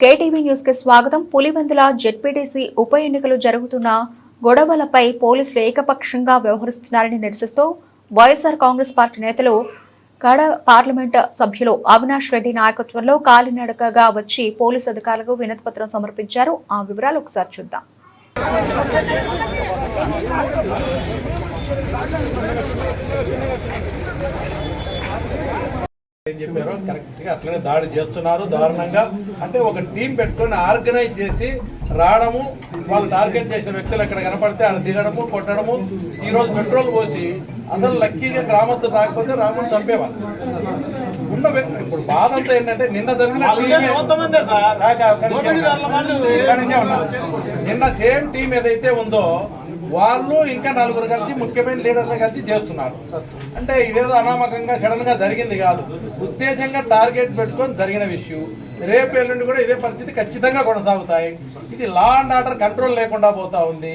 KTV న్యూస్కి స్వాగతం. Pulivendula ZPTC ఉప ఎన్నికలు జరుగుతున్న గొడవలపై పోలీసులు ఏకపక్షంగా వ్యవహరిస్తున్నారని నిరసిస్తూ వైఎస్ఆర్ కాంగ్రెస్ పార్టీ నేతలు కడ పార్లమెంట్ సభ్యులు అవినాష్ రెడ్డి నాయకత్వంలో కాలినడకగా వచ్చి పోలీసు అధికారులకు వినతిపత్రం సమర్పించారు. ఆ వివరాలు ఒకసారి చూద్దాం. ఏం చెప్పారో? కరెక్ట్గా అట్లనే దాడి చేస్తున్నారు దారుణంగా. అంటే ఒక టీం పెట్టుకొని ఆర్గనైజ్ చేసి రావడము వాళ్ళు టార్గెట్ చేసిన వ్యక్తులు ఎక్కడ కనపడితే ఆడ దిగడము కొట్టడము ఈ రోజు పెట్రోల్ పోసి అసలు లక్కీగా గ్రామస్తులు రాకపోతే రాముని చంపేవాళ్ళు. ఉన్న ఇప్పుడు బాధ అంతా ఏంటంటే నిన్న జరిగిన. నిన్న సేమ్ టీం ఏదైతే ఉందో వాళ్ళు ఇంకా నలుగురు కలిసి ముఖ్యమైన లీడర్లు కలిసి చేస్తున్నారు. అంటే ఇదేదో అనామకంగా సడన్గా జరిగింది కాదు. ఉద్దేశంగా టార్గెట్ పెట్టుకొని జరిగిన విషయం. రేపు ఎల్లుండి కూడా ఇదే పరిస్థితి ఖచ్చితంగా కొనసాగుతాయి. ఇది లా అండ్ ఆర్డర్ కంట్రోల్ లేకుండా పోతా ఉంది.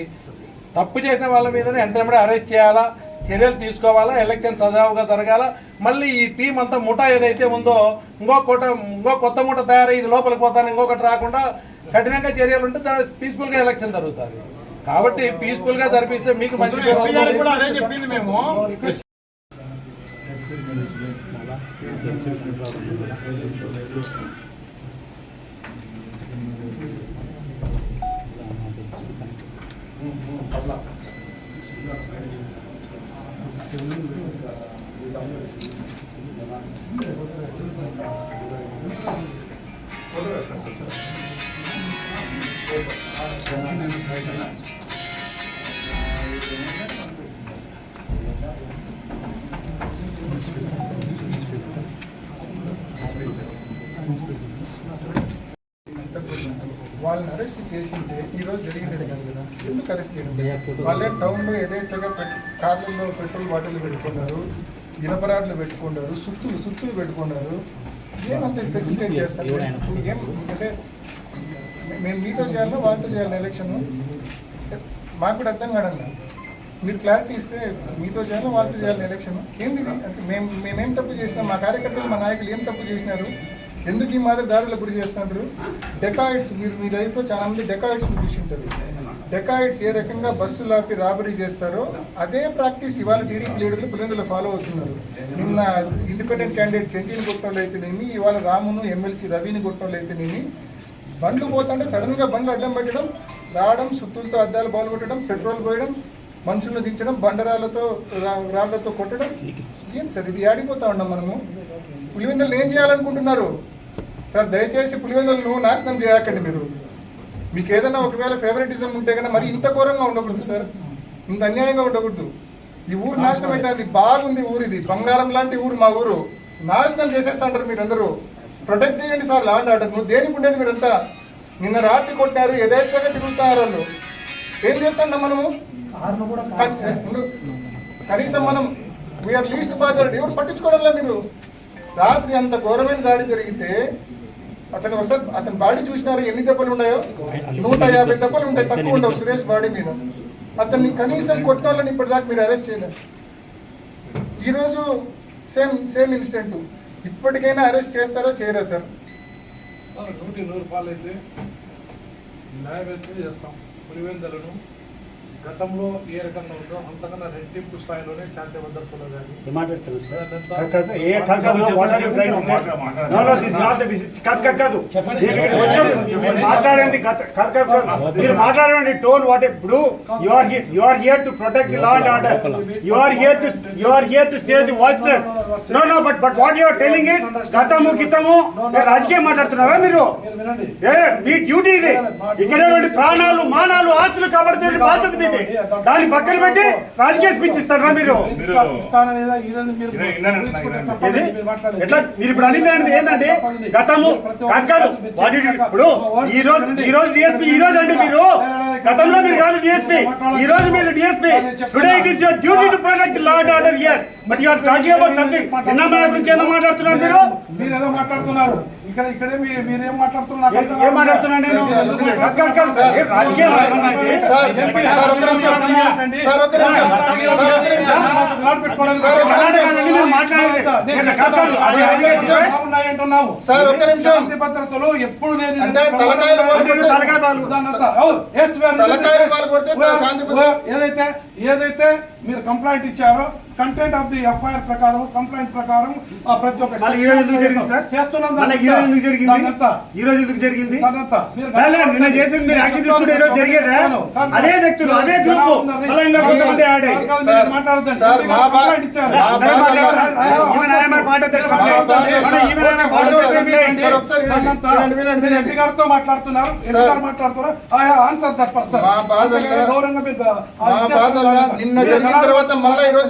తప్పు చేసిన వాళ్ళ మీదనే వెంటనే అరెస్ట్ చేయాలా? చర్యలు తీసుకోవాలా? ఎలక్షన్ సజావుగా జరగాల? మళ్ళీ ఈ టీం అంతా ముఠా ఏదైతే ఉందో ఇంకో కోట ఇంకో కొత్త ముఠ తయారై ఇది లోపలికి పోతాను ఇంకొకటి రాకుండా కఠినంగా చర్యలు ఉంటే పీస్ఫుల్గా ఎలక్షన్ జరుగుతుంది. కాబట్టి పీస్ఫుల్గా జరిపిస్తే మీకు మంచి చెప్పింది మేము. వాళ్ళని అరెస్ట్ చేసింటే ఈ రోజు జరిగింది కాదు కదా? ఎందుకు అరెస్ట్ చేయడం? వాళ్ళే టౌన్లో యథేచ్ఛగా కార్లలో పెట్రోల్ బాటిల్ పెట్టుకున్నారు ఇనపరాడ్లు పెట్టుకున్నారు సుత్తులు సుత్తులు పెట్టుకున్నారు. ఏమంత ఫెసిలిటేట్ చేస్తారు? ఏం అంటే మేము మీతో చేయాలా వాళ్ళతో చేయాలి ఎలక్షన్? మాకు కూడా అర్థం కాడల్లా మీరు క్లారిటీ ఇస్తే మీతో చేయాలా వాళ్ళతో చేయాలి ఎలక్షన్? ఏంది? అంటే మేము మేమేం తప్పు చేసినాం? మా కార్యకర్తలు మా నాయకులు ఏం తప్పు చేసినారు? ఎందుకు ఈ మాదిరి దారులకు గురి చేస్తున్నారు డెకాయిడ్స్ మీరు మీ లైఫ్లో చాలా మంది డెకాయిడ్స్ చూసి ఉంటారు డెకాయిడ్స్ ఏ రకంగా బస్సులు ఆపి రాబరీ చేస్తారో అదే ప్రాక్టీస్ ఇవాళ టీడీపీ లీడర్లు పులిందులు ఫాలో అవుతున్నారు. నిన్న ఇండిపెండెంట్ క్యాండిడేట్ చెంటిని కొట్టడం అయితేనేమి ఇవాళ రామును ఎమ్మెల్సీ రవిని కొట్టడం అయితేనేమి బండ్లు పోతుంటే సడన్గా బండ్లు అడ్డం పెట్టడం రావడం సుత్తులతో అద్దాలు బాల్ కొట్టడం పెట్రోల్ పోయడం మనుషులను దించడం బండరాళ్ళతో రా- రాళ్ళతో కొట్టడం ఏం సార్ ఇది ఆడిపోతా ఉన్నాం మనము. పులివెందులు ఏం చేయాలనుకుంటున్నారు? సార్ దయచేసి పులివెందులను నాశనం చేయకండి మీరు. మీకు ఏదైనా ఒకవేళ ఫేవరెటిజం ఉంటే కన్నా మరి ఇంత ఘోరంగా ఉండకూడదు సార్. ఇంత అన్యాయంగా ఉండకూడదు. ఈ ఊరు నాశనం అయితే అది బాగుంది ఊరు ఇది. బంగారం లాంటి ఊరు మా ఊరు. నాశనం చేసేస్తాంటారు మీరందరూ. ప్రొటెక్ట్ చేయండి సార్ లాండ్ ఆర్డర్ నువ్వు దేనికి ఉండేది మీరంతా? నిన్న రాత్రి కొట్టారు యథేచ్ఛగా తిరుగుతున్నారు వాళ్ళు. ఏం చేస్తాం మనము? కన్- కనీసం మనం వీఆర్ లీస్ట్ బాధ్యత ఎవరు పట్టించుకోవడంలా మీరు? రాత్రి అంత ఘోరమైన దాడి జరిగితే అతను ఒకసారి అతని బాడీ చూసినారు? ఎన్ని దెబ్బలు ఉన్నాయో? నూట యాభై దెబ్బలు ఉంటాయి. తక్కువ ఉండవు. సురేష్ బాడీ మీద. అతన్ని కనీసం కొట్టిన వాళ్ళని ఇప్పటిదాకా మీరు అరెస్ట్ చేయలేరు ఈరోజు సేమ్ సేమ్ ఇన్సిడెంట్. ఇప్పటికైనా అరెస్ట్ చేస్తారా? చేయరా సార్? నూటి నూరు రూపాయలు అయితే న్యాయవేత్తలు చేస్తాం. పులివేందలను గతంలో ఏ రకంగా ఉందో అంతకన్నా రెట్టింపు స్థాయిలోనే శాంతి భద్రతలో కానీ మాట్లాడండి మీరు టోన్ వాట్ ఇప్పుడు. You are here you are here to protect the law and order you are here to you are here to save the voiceless no no but but what you are telling is గతము గితము రాజకీయం మాట్లాడుతున్నారా మీరు? మీరు వినండి ఏ మీ duty ఇది. ఇక్కడ ప్రాణాలు మానాలు ఆస్తులు కాపాడుతున్న బాధ్యత మీది. దాన్ని పక్కన పెట్టి రాజకీయ స్పీచ్ ఇస్తారా మీరు. ఎట్లా? మీరు ఇప్పుడు అనేది ఏంటంటే గతము కాదు వాటి ఇప్పుడు ఈ రోజు ఈ రోజు డిఎస్పీ ఈ రోజు అండి మీరు. గతంలో మీరు కాదు డిఎస్పీ ఈ రోజు మీరు DSP today it is your duty to protect law and order here but you are talking about గురించి ఏదో మాట్లాడుతున్నారు మీరు మీరు ఏదో మాట్లాడుతున్నారు ఇక్కడ ఇక్కడే మీరేం మాట్లాడుతున్నారు ఏం- ఏం నేను ఎప్పుడు ఏదైతే ఏదైతే మీరు కంప్లైంట్ ఇచ్చారో కంటెంట్ ఆఫ్ ది ఎఫ్ఐఆర్ ప్రకారం కంప్లైంట్ ప్రకారం ఆ ప్రతి ఒక్క మళ్ళీ ఈ రోజు ఎందుకు జరిగింది సార్? చేస్తున్నాం మళ్ళీ ఈ రోజు ఎందుకు జరిగింది? దాన్నంతా. ఈ రోజు ఎందుకు జరిగింది? దాన్నంతా. మీరు లే, లే, నిన్న చేసింది మీరు యాక్షన్ తీసుకుంటే ఈ రోజు జరిగేదా? అదే వ్యక్తులు గ్రూప్. మాట్లాడుతున్నారు. MP sir. గారు మాట్లాడుతున్నారు. ఆయా ఆన్సర్ దట్ పర్సన్ గౌరవంగా. నిన్న జరిగిన తర్వాత మళ్ళా ఈ రోజు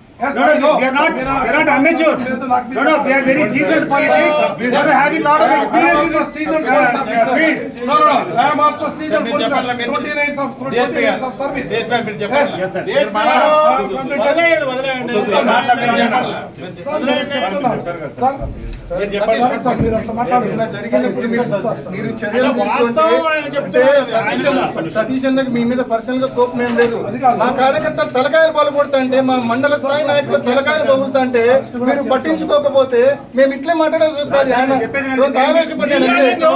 Sir, sorry. no, no, No, we are. Yes, not, we are not amateurs. No, no, we are very seasoned politics. We are having lot of experience in this Seasoned uh, uh, field. No, no, no. I am also seasoned officer. మీరు? 29 of- 29 DSP గారు. of service. మీరు చెప్పాలా? Yes, sir. DSP గారు. వదిలేయండి, వదిలేయండి. మీరు చర్యలు తీసుకుంటే సతీష్ అన్న- సతీష్ అన్నకి మీ మీద పర్సనల్గా కోపం ఏం లేదు మా కార్యకర్తలు తలకాయలు పలుకొడతా అంటే మా మండల స్థాయి నాయకులు తలకాయలు పగులుతా అంటే మీరు పట్టించుకోకపోతే మేము ఇట్లే మాట్లాడాల్సి వస్తుంది. ఆయన కొంత ఆవేశపడ్డాడు అంతే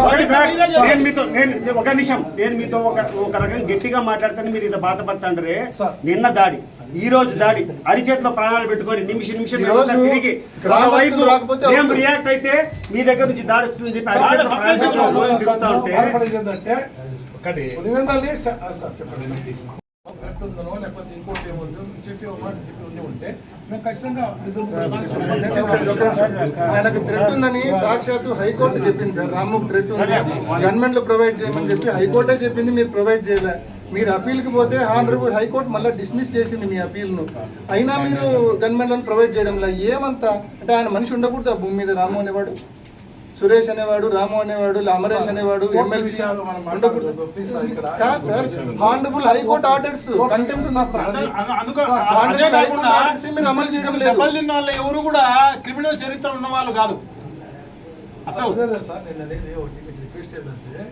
ఒకటి సార్, నేను మీతో నేను ఒక నిమిషం నేను మీతో ఒక ఒక రకంగా గట్టిగా మాట్లాడితే మీరు ఇంత బాధపడతాండ్రే. నిన్న దాడి ఈ రోజు దాడి అరిచేతిలో ప్రాణాలు పెట్టుకొని నిమిషం నిమిషం తిరిగి. రాకపోతే మేము రియాక్ట్ అయితే మీ దగ్గర నుంచి దాడి వస్తుందని చెప్పి అరిచేతిలో ప్రాణాలు తిరుగుతా ఉంటే ఒకటి. లేకపోతే చెప్పి ఒక మాట చెప్పి ఉండి ఉంటే మేము ఖచ్చితంగా ఆయనకు థ్రెట్ ఉందని సాక్షాత్తు హైకోర్టు చెప్పింది సార్. రామ్మకు థ్రెట్ ఉంది. గవర్నమెంట్ ప్రొవైడ్ చేయమని చెప్పి హైకోర్టే చెప్పింది మీరు ప్రొవైడ్ చేయలే. మీరు అప్పీల్కి పోతే ఆనరబుల్ హైకోర్టు మళ్ళీ డిస్మిస్ చేసింది మీ అప్పీల్ను అయినా మీరు గవర్నమెంట్ ప్రొవైడ్ చేయడంలో? ఏమంతా? అంటే ఆయన మనిషి ఉండకూడదు ఆ భూమి మీద? రాము అనేవాడు? సురేష్ అనేవాడు రాము అనేవాడు అమరేష్ అనేవాడు ఎమ్మెల్సీ. కాదు సార్ హానరబుల్ హైకోర్టు ఆర్డర్స్ మీరు అమలు చేయడం లేదు. ఎవరు కూడా క్రిమినల్ చరిత్ర ఉన్న వాళ్ళు కాదు. అసలు సార్ నేను అనేది రిక్వెస్ట్ ఏంటంటే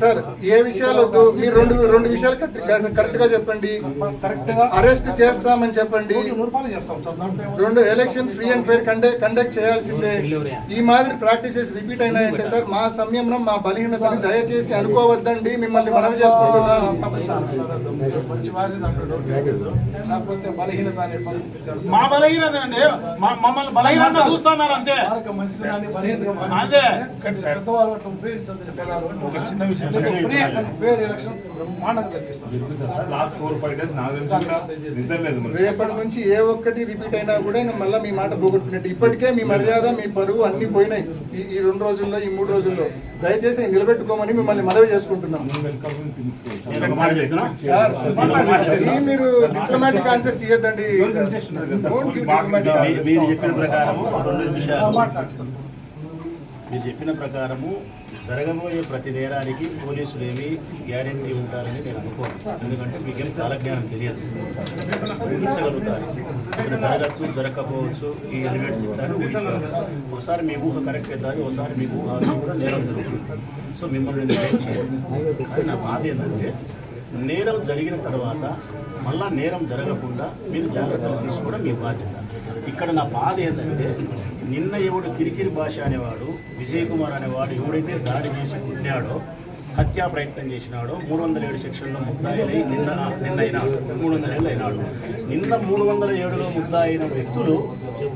సార్ ఏ విషయాలు వద్దు? మీరు రెండు రెండు విషయాలు కరెక్ట్గా చెప్పండి. కరెక్ట్గా అరెస్ట్ చేస్తామని చెప్పండి? రెండు election free and fair conduct conduct చేయాల్సిందే. ఈ మాదిరి ప్రాక్టీసెస్ రిపీట్ అయినాయంటే సార్ మా సంయమనం మా బలహీనతని దయచేసి అనుకోవద్దండి. మిమ్మల్ని మనవి చేసుకుంటున్నాం. బలహీనత. మా బలహీనత అండి. మమ్మల్ని బలహీనంగా చూస్తున్నారు అంతే. వారికి ఎలక్షన్ బ్రహ్మాండంగా. లాస్ట్ ఫోర్ ఫైవ్ డేస్ నాకు. రేపటి నుంచి ఏ ఒక్కటి రిపీట్ అయినా కూడా మళ్ళీ మీ మాట పోగొట్టుకున్నట్టు. ఇప్పటికే మీ మర్యాద మీ పరువు అన్ని పోయినాయి. ఈ రెండు రోజుల్లో ఈ మూడు రోజుల్లో. దయచేసి నిలబెట్టుకోమని మిమ్మల్ని మనవి చేసుకుంటున్నాం. మీరు డిప్లొమాటిక్ ఆన్సర్స్ ఇవ్వద్దండి. మీరు చెప్పిన ప్రకారము రెండు. మీరు చెప్పిన ప్రకారము జరగబోయే ప్రతి నేరానికి పోలీసులు ఏమి గ్యారెంటీ ఉంటారని నేను అనుకోను. ఎందుకంటే మీకేం కాలజ్ఞానం తెలియదు. ఊహించగలుగుతారు ఇక్కడ జరగచ్చు జరగకపోవచ్చు ఈ ఎలిమెంట్స్ ఇస్తారని ఊహించగలుగుతారు ఒకసారి మీ ఊహ కరెక్ట్ అవుతుంది ఒకసారి మీ ఊహ కూడా నేరం జరుగుతుంది. సో మిమ్మల్ని నేను నా బాధ ఏంటంటే నేరం జరిగిన తర్వాత మళ్ళా నేరం జరగకుండా మీరు జాగ్రత్తలు తీసుకోవడం మీ బాధ్యత. ఇక్కడ నా బాధ ఏంటంటే నిన్న ఎవడు కిరికిరి భాష అనేవాడు విజయ్ కుమార్ అనేవాడు ఎవడైతే దాడి చేసి పుట్టినాడో హత్యా ప్రయత్నం చేసినాడో మూడు వందల ఏడు సెక్షన్లో ముద్దాయిలై నిన్న నిన్న అయినాడు మూడు వందల ఏళ్ళు అయినాడు. నిన్న మూడు వందల ఏడులో ముద్దాయిన వ్యక్తులు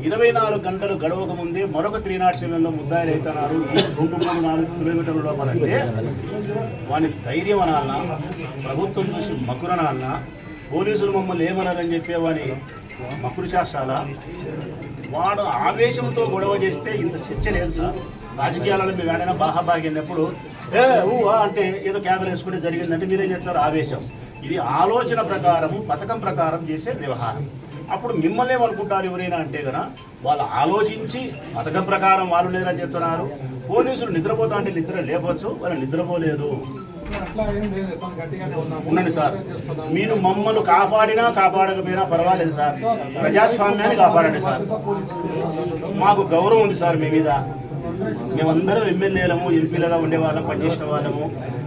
ఇరవై నాలుగు గంటలు గడవక ముందే మరొక త్రీ నాట్ సెవెన్లో ముద్దాయిలు అవుతున్నారు ఈ రెండు మూడు నాలుగు కిలోమీటర్ల లోపలంటే వాని ధైర్యం అనాలన్నా ప్రభుత్వం చూసి మకురనాలన్నా పోలీసులు మమ్మల్ని ఏమన్నారని చెప్పేవాని మకుడు చేస్తాలా వాడు ఆవేశంతో గొడవ చేస్తే ఇంత చర్చ లేదు సార్. రాజకీయాలలో మీరు ఏడైనా బాహాబాగినప్పుడు ఏ ఊహా అంటే ఏదో కేకలు వేసుకుంటే జరిగిందంటే మీరేం చేస్తారు? ఆవేశం. ఇది ఆలోచన ప్రకారము పథకం ప్రకారం చేసే వ్యవహారం. అప్పుడు మిమ్మల్ని ఏమనుకుంటారు ఎవరైనా అంటే గన వాళ్ళు ఆలోచించి పథకం ప్రకారం వాళ్ళు లేదా చేస్తున్నారు పోలీసులు నిద్రపోతా అంటే నిద్ర లేపచ్చు వాళ్ళు నిద్రపోలేదు. ఉండండి సార్. మీరు మమ్మల్ని కాపాడినా కాపాడకపోయినా పర్వాలేదు సార్. ప్రజాస్వామ్యాన్ని కాపాడండి సార్. మాకు గౌరవం ఉంది సార్ మీ మీద. మేమందరం ఎమ్మెల్యేలము ఎంపీలుగా ఉండేవాళ్ళం పనిచేసిన వాళ్ళము.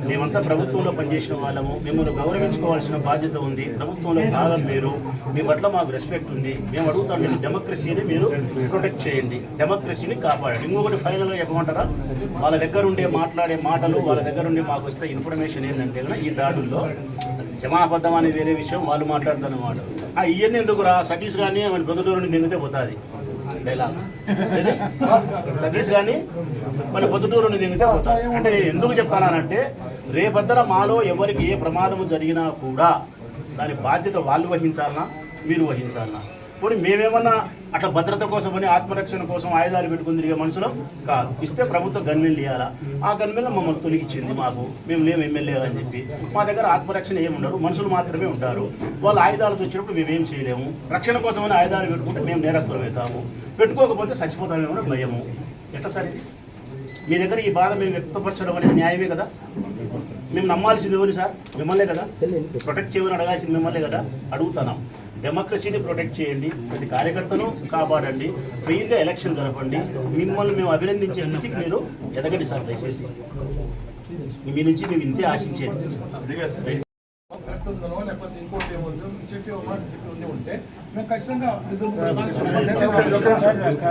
మేమంతా ప్రభుత్వంలో పనిచేసిన వాళ్ళము. మిమ్మల్ని గౌరవించుకోవాల్సిన బాధ్యత ఉంది. ప్రభుత్వంలో భాగం మీరు. మీ పట్ల మాకు రెస్పెక్ట్ ఉంది. మేము అడుగుతాం మీరు డెమోక్రసీని మీరు ప్రొటెక్ట్ చేయండి. డెమోక్రసీని కాపాడండి. ఇంకొకటి ఫైనల్గా చెప్పమంటారా? వాళ్ళ దగ్గర ఉండే మాట్లాడే మాటలు వాళ్ళ దగ్గర ఉండి మాకు వస్తే ఇన్ఫర్మేషన్ ఏంటంటే ఈ దాడుల్లో జమాబద్ధం అనే వేరే విషయం. వాళ్ళు మాట్లాడుతున్న అన్నమాట. ఆ ఎందుకు రా సతీష్ కానీ మన బతుటూరు నుండి నిందితే పోతుంది. డైలాగ్. సతీష్ కానీ మరి పొద్దుటూరు నుండి అంటే నేను ఎందుకు చెప్తానంటే రేపద్దర మాలో ఎవరికి ఏ ప్రమాదం జరిగినా కూడా దాని బాధ్యత వాళ్ళు వహించాలనా మీరు వహించాలనా? పోనీ మేమేమన్నా అట్లా భద్రత కోసమని ఆత్మరక్షణ కోసం ఆయుధాలు పెట్టుకుని తిరిగే మనుషులం కాదు. ఇస్తే ప్రభుత్వం గన్మెన్లు ఇవ్వాలా ఆ గన్మెన్లు మమ్మల్ని తొలగించింది మాకు. మేము లేము ఎమ్మెల్యే అని చెప్పి. మా దగ్గర ఆత్మరక్షణ ఏమి ఉండరు మనుషులు మాత్రమే ఉంటారు. వాళ్ళు ఆయుధాలతో వచ్చినప్పుడు మేమేం చేయలేము. రక్షణ కోసమని ఆయుధాలు పెట్టుకుంటే మేము నేరస్తులం అవుతాము. పెట్టుకోకపోతే చచ్చిపోతామేమో భయము. ఎట్లా సార్ మీ దగ్గర ఈ బాధ మేము వ్యక్తపరచడం అనేది న్యాయమే కదా? మేము నమ్మాల్సింది ఎవరు సార్? మిమ్మల్నే కదా? ప్రొటెక్ట్ చేయమని అడగాల్సింది మిమ్మల్నే కదా? అడుగుతున్నాం. డెమోక్రసీని ప్రొటెక్ట్ చేయండి ప్రతి కార్యకర్తను కాపాడండి ఫ్రీగా ఎలక్షన్ జరపండి. మిమ్మల్ని మేము అభినందించే స్థితికి మీరు ఎదగండి సార్ దయచేసి. మీ నుంచి మేము ఇంతే ఆశించేది. కరెక్ట్ ఉందనో లేకపోతే ఇంకోటి ఏమొద్దు చెప్పి ఒక మాట చెప్పి ఉండి ఉంటే మేము ఖచ్చితంగా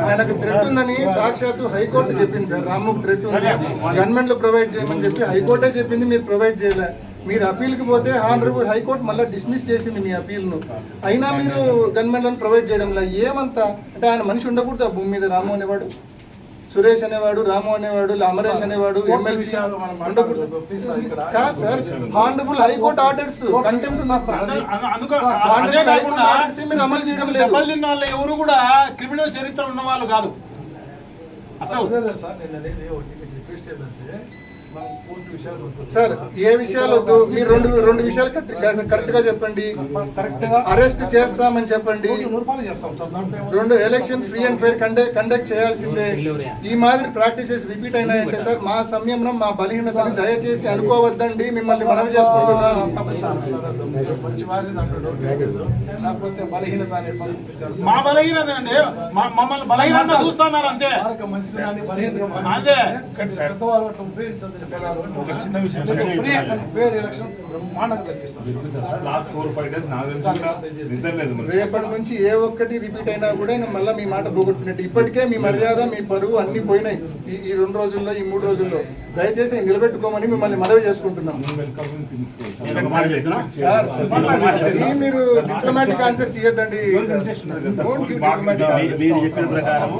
ఆయనకు థ్రెట్ ఉందని సాక్షాత్తు హైకోర్టు చెప్పింది సార్. రామ్మూక్ థ్రెట్ ఉంది. గన్మెన్లు ప్రొవైడ్ చేయమని చెప్పి హైకోర్టే చెప్పింది మీరు ప్రొవైడ్ చేయలే. మీరు అప్పీల్కి పోతే హానరబుల్ హైకోర్టు మళ్ళీ డిస్మిస్ చేసింది మీ అప్పీల్ను అయినా మీరు గన్మెన్లను ప్రొవైడ్ చేయడం లేదు ఏమంతా అంటే ఆయన మనిషి ఉండకూడదు ఆ భూమి మీద రాము అనేవాడు సురేష్ అనేవాడు రాము అనేవాడు అమరేష్ అనేవాడు ఎమ్మెల్సీ ఉండకూడదు. కాదు సార్ హానరబుల్ హైకోర్టు ఆర్డర్స్ మీరు అమలు చేయడం లేదు. ఎవరు కూడా క్రిమినల్ చరిత్ర ఉన్న వాళ్ళు కాదు అసలు సార్ నేను అనేది ఒకటి మీకు రిక్వెస్ట్ ఏంటంటే సార్ ఏ విషయాలు వద్దు? మీరు రెండు రెండు విషయాలు కరెక్ట్గా చెప్పండి. మనం కరెక్ట్గా అరెస్ట్ చేస్తామని చెప్పండి. రెండు election free and fair conduct conduct చేయాల్సిందే. ఈ మాదిరి ప్రాక్టీసెస్ రిపీట్ అయినాయంటే సార్ మా సంయమనం మా బలహీనతని దయచేసి అనుకోవద్దండి. మిమ్మల్ని మనవి చేసుకుంటున్నాం. మా బలహీనత అండి మమ్మల్ని బలహీనంగా చూస్తున్నారు అంతే. వారికి చిన్న విషయం. లాస్ట్ ఫోర్ ఫైవ్ డేస్ నాకు తెలిసి నిద్ర లేదు రేపటి నుంచి ఏ ఒక్కటి రిపీట్ అయినా కూడా నేను మళ్ళీ మీ మాట పోగొట్టుకున్నట్టు ఇప్పటికే మీ మర్యాద మీ పరువు అన్ని పోయినాయి. ఈ రెండు రోజుల్లో ఈ మూడు రోజుల్లో. దయచేసి నిలబెట్టుకోమని మిమ్మల్ని మనవి చేసుకుంటున్నాం. మీరు డిప్లొమాటిక్ ఆన్సర్స్ ఇవ్వద్దండి చెప్పిన ప్రకారము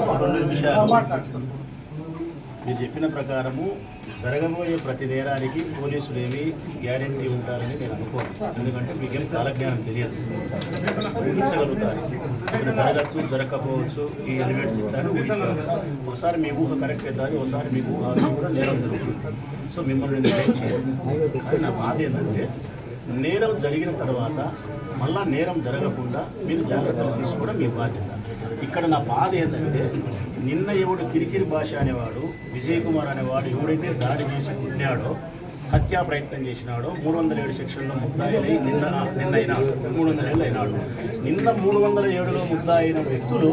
మీరు చెప్పిన ప్రకారము జరగబోయే ప్రతి నేరానికి పోలీసులు ఏమి గ్యారెంటీ ఉంటారని నేను అనుకోను. ఎందుకంటే మీకేం కాలజ్ఞానం తెలియదు. ఊహించగలుగుతారు. ఇక్కడ జరగచ్చు జరగకపోవచ్చు ఈ ఎలిమెంట్స్ ఉంటాయని ఊహించగలుగుతారు ఒకసారి మీ ఊహ కరెక్ట్ అవుతుంది ఒకసారి మీ ఊహ కూడా నేరం జరుగుతుంది. సో మిమ్మల్ని నేను నా బాధ ఏంటంటే నేరం జరిగిన తర్వాత మళ్ళా నేరం జరగకుండా మీరు జాగ్రత్తలు తీసుకోవడం మీ బాధ్యత. ఇక్కడ నా బాధ ఏంటంటే నిన్న ఎవడు కిరికిరి భాష అనేవాడు విజయ్ కుమార్ అనేవాడు ఎవడైతే దాడి చేసి ఉండాడో హత్యా ప్రయత్నం చేసినాడో మూడు వందల ఏడు సెక్షన్లో ముద్దాయినై నిన్న నిన్న అయినాడు మూడు వందల ఏళ్ళు అయినాడు. నిన్న మూడు వందల ఏడులో ముద్దాయిన వ్యక్తులు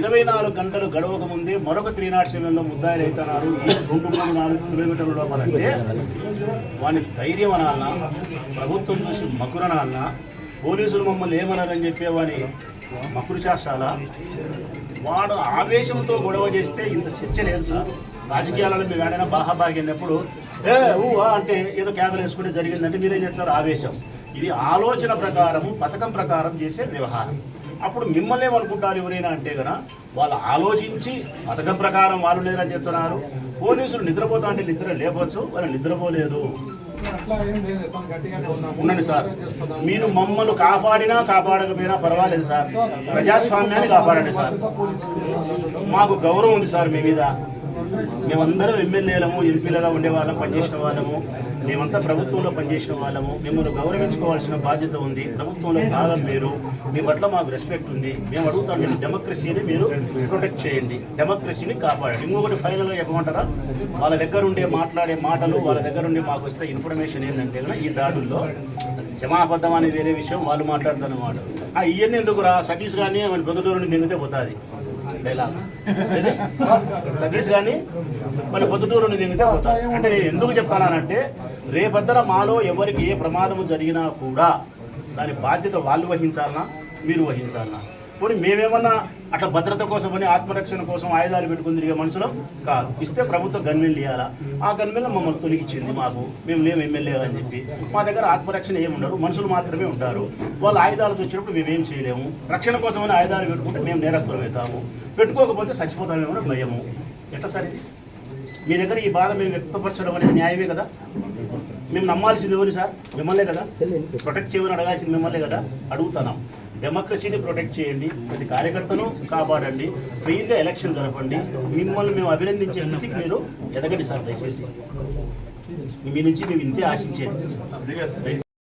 ఇరవై నాలుగు గంటలు గడవక ముందే మరొక త్రీ నాట్ సెవెన్లో ముద్దాయిలు అవుతున్నారు ఈ రెండు మూడు నాలుగు కిలోమీటర్ల లోపలంటే వాని ధైర్యం అనాలన్నా ప్రభుత్వం చూసి మకురనాలన్నా పోలీసులు మమ్మల్ని ఏమన్నారని చెప్పేవాని మకుడు చేస్తాలా వాడు ఆవేశంతో గొడవ చేస్తే ఇంత చర్చ లేదు సార్. రాజకీయాలలో మేము ఏడైనా బాహాబాగినప్పుడు ఏ ఊ అంటే ఏదో కేంద్రం వేసుకుంటే జరిగిందంటే మీరేం చేస్తారు? ఆవేశం. ఇది ఆలోచన ప్రకారము పథకం ప్రకారం చేసే వ్యవహారం. అప్పుడు మిమ్మల్ని ఏమనుకుంటారు ఎవరైనా అంటే కదా వాళ్ళు ఆలోచించి పథకం ప్రకారం వాళ్ళు లేదని చేస్తున్నారు పోలీసులు నిద్రపోతా అంటే నిద్ర లేపచ్చు వాళ్ళు నిద్రపోలేదు. ఉండండి సార్. మీరు మమ్మల్ని కాపాడినా కాపాడకపోయినా పర్వాలేదు సార్. ప్రజాస్వామ్యాన్ని కాపాడండి సార్. మాకు గౌరవం ఉంది సార్ మీ మీద. మేమందరం ఎమ్మెల్యేలము ఎంపీలుగా ఉండేవాళ్ళం పనిచేసిన వాళ్ళము. మేమంతా ప్రభుత్వంలో పనిచేసిన వాళ్ళము. మిమ్మల్ని గౌరవించుకోవాల్సిన బాధ్యత ఉంది. ప్రభుత్వంలో భాగం మీరు. మీ పట్ల మాకు రెస్పెక్ట్ ఉంది. మేము అడుగుతాం మీరు డెమోక్రసీని మీరు ప్రొటెక్ట్ చేయండి. డెమోక్రసీని కాపాడండి. ఇంకొకటి ఫైనల్గా చెప్పమంటారా? వాళ్ళ దగ్గర ఉండే మాట్లాడే మాటలు వాళ్ళ దగ్గర ఉండే మాకు వస్తే ఇన్ఫర్మేషన్ ఏంటంటే ఈ దాడుల్లో జమాబద్ధం అనే వేరే విషయం వాళ్ళు మాట్లాడుతారు మాట ఆ ఇవన్నీ ఎందుకురా? సతీష్ కానీ మన నుండి దిగితే పోతుంది. డైలాగ్ సతీష్ కానీ మన పొద్దుటూరు అంటే నేను ఎందుకు చెప్తానంటే రేపద్దర మాలో ఎవరికి ఏ ప్రమాదం జరిగినా కూడా దాని బాధ్యత వాళ్ళు వహించాలనా? మీరు వహించాలనా? పోనీ మేమేమన్నా అట్లా భద్రత కోసమని ఆత్మరక్షణ కోసం ఆయుధాలు పెట్టుకుని తిరిగే మనుషులం కాదు. ఇస్తే ప్రభుత్వం గన్మెన్లు ఇవ్వాలా ఆ గన్మెన్లు మమ్మల్ని తొలగించింది మాకు. మేము లేము ఎమ్మెల్యే అని చెప్పి. మా దగ్గర ఆత్మరక్షణ ఏమి ఉండరు మనుషులు మాత్రమే ఉంటారు. వాళ్ళు ఆయుధాలతో వచ్చినప్పుడు మేమేం చేయలేము? రక్షణ కోసమని ఆయుధాలు పెట్టుకుంటే మేము నేరస్తులం అవుతాము. పెట్టుకోకపోతే చచ్చిపోతామేమో అని భయము. ఎట్లా సార్ ఇది? మీ దగ్గర ఈ బాధ మేము వ్యక్తపరచడం అనేది న్యాయమే కదా? మేము నమ్మాల్సింది ఎవరు సార్? మిమ్మల్నే కదా? ప్రొటెక్ట్ చేయమని అడగాల్సింది మిమ్మల్నే కదా? అడుగుతున్నాం. డెమోక్రసీని ప్రొటెక్ట్ చేయండి ప్రతి కార్యకర్తను కాపాడండి ఫ్రీగా ఎలక్షన్ జరపండి. మిమ్మల్ని మేము అభినందించే స్థితికి మీరు ఎదగండి సార్ దయచేసి. మీ నుంచి మేము ఇంతే ఆశించేది.